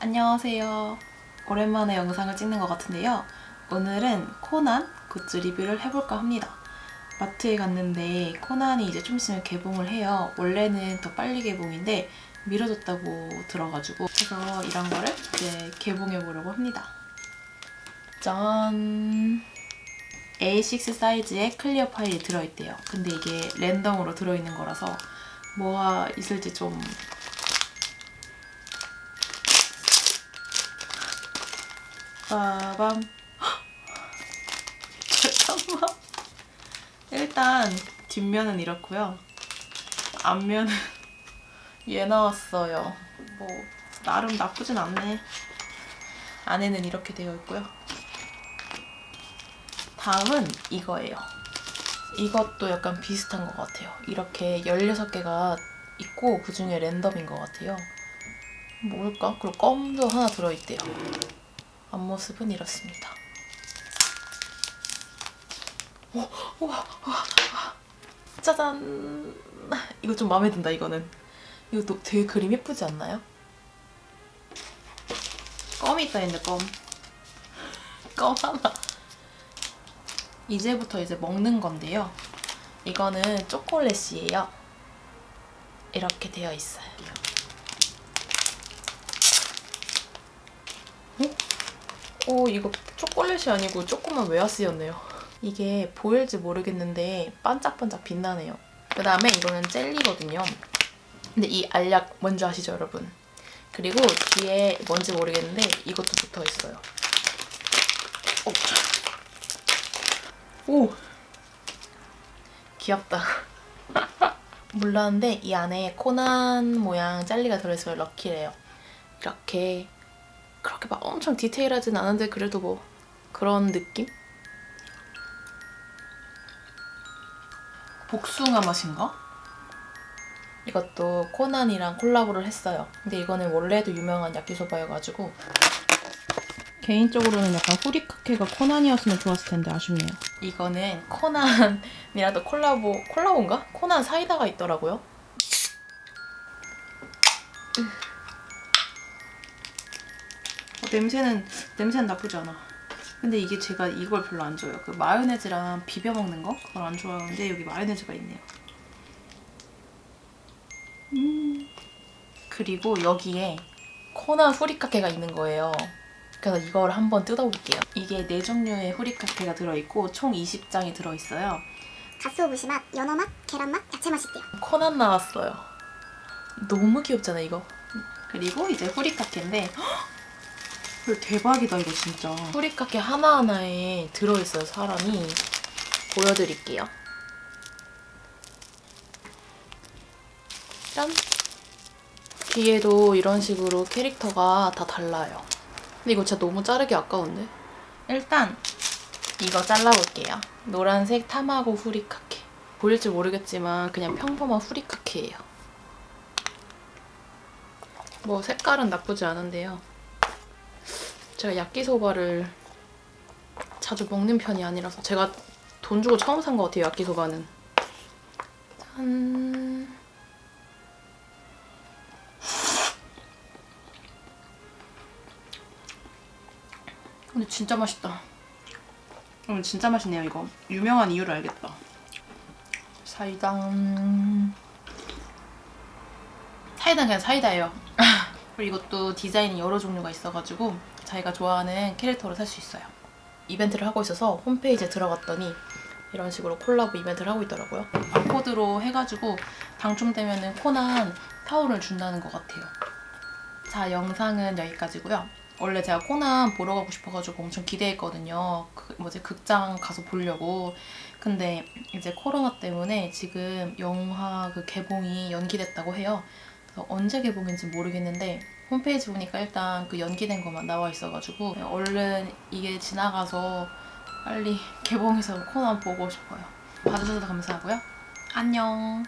안녕하세요. 오랜만에 영상을 찍는 것 같은데요. 오늘은 코난 굿즈 리뷰를 해볼까 합니다. 마트에 갔는데 코난이 이제 좀 있으면 개봉을 해요. 원래는 더 빨리 개봉인데 미뤄졌다고 들어가지고 그래서 이런 거를 이제 개봉해 보려고 합니다. 짠! A6 사이즈의 클리어 파일이 들어있대요. 근데 이게 랜덤으로 들어있는 거라서 뭐가 있을지 좀 빠밤. 잠깐만 일단 뒷면은 이렇고요. 앞면은 얘 나왔어요. 뭐 나름 나쁘진 않네. 안에는 이렇게 되어 있고요. 다음은 이거예요. 이것도 약간 비슷한 것 같아요. 이렇게 16개가 있고 그 중에 랜덤인 것 같아요. 뭘까? 그리고 껌도 하나 들어있대요. 앞 모습은 이렇습니다. 오, 우와, 우와, 우와. 짜잔. 이거 좀 마음에 든다, 이거는. 이것도 되게 그림 예쁘지 않나요? 껌이 있다, 했는데, 껌. 껌 하나. 이제부터 이제 먹는 건데요. 이거는 초콜릿이에요. 이렇게 되어 있어요. 오 이거 초콜릿이 아니고 조그만 웨하스였네요. 이게 보일지 모르겠는데 반짝반짝 빛나네요. 그 다음에 이거는 젤리거든요. 근데 이 알약 뭔지 아시죠 여러분? 그리고 뒤에 뭔지 모르겠는데 이것도 붙어 있어요. 오, 오. 귀엽다. 몰랐는데 이 안에 코난 모양 젤리가 들어있어요. 럭키래요. 이렇게 그렇게 막 엄청 디테일하진 않은데 그래도 뭐 그런 느낌? 복숭아 맛인가? 이것도 코난이랑 콜라보를 했어요. 근데 이거는 원래도 유명한 야끼소바여가지고 개인적으로는 약간 후리카케가 코난이었으면 좋았을 텐데 아쉽네요. 이거는 코난이랑도 콜라보 콜라보인가? 코난 사이다가 있더라고요. 어, 냄새는 냄새는 나쁘지 않아. 근데 이게 제가 이걸 별로 안 좋아해요. 그 마요네즈랑 비벼 먹는 거 그걸 안 좋아하는데 여기 마요네즈가 있네요. 음. 그리고 여기에 코난 후리카케가 있는 거예요. 그래서 이걸 한번 뜯어볼게요. 이게 네 종류의 후리카케가 들어있고 총 20장이 들어있어요. 가스오부시 맛, 연어 맛, 계란 맛, 야채 맛이 있대요. 코난 나왔어요. 너무 귀엽잖아 이거. 그리고 이제 후리카케인데 헐 대박이다 이거 진짜. 후리카케 하나하나에 들어있어요 사람이. 보여드릴게요. 짠! 뒤에도 이런 식으로 캐릭터가 다 달라요. 근데 이거 진짜 너무 자르기 아까운데? 일단 이거 잘라볼게요. 노란색 타마고 후리카케. 보일지 모르겠지만 그냥 평범한 후리카케예요. 뭐 색깔은 나쁘지 않은데요. 제가 야끼소바를 자주 먹는 편이 아니라서 제가 돈 주고 처음 산 것 같아요 야끼소바는. 짠. 근데 진짜 맛있다. 음, 진짜 맛있네요 이거. 유명한 이유를 알겠다. 사이다. 사이다는 그냥 사이다예요. 그리고 이것도 디자인이 여러 종류가 있어가지고 자기가 좋아하는 캐릭터로 살 수 있어요. 이벤트를 하고 있어서 홈페이지에 들어갔더니 이런 식으로 콜라보 이벤트를 하고 있더라고요. 바코드로 해가지고 당첨되면 코난 타올을 준다는 것 같아요. 자, 영상은 여기까지고요. 원래 제가 코난 보러 가고 싶어가지고 엄청 기대했거든요. 그 뭐지 극장 가서 보려고. 근데 이제 코로나 때문에 지금 영화 그 개봉이 연기됐다고 해요. 언제 개봉인지 모르겠는데 홈페이지 보니까 일단 그 연기된 것만 나와 있어가지고 얼른 이게 지나가서 빨리 개봉해서 코난 보고 싶어요. 봐주셔서 감사하고요. 안녕.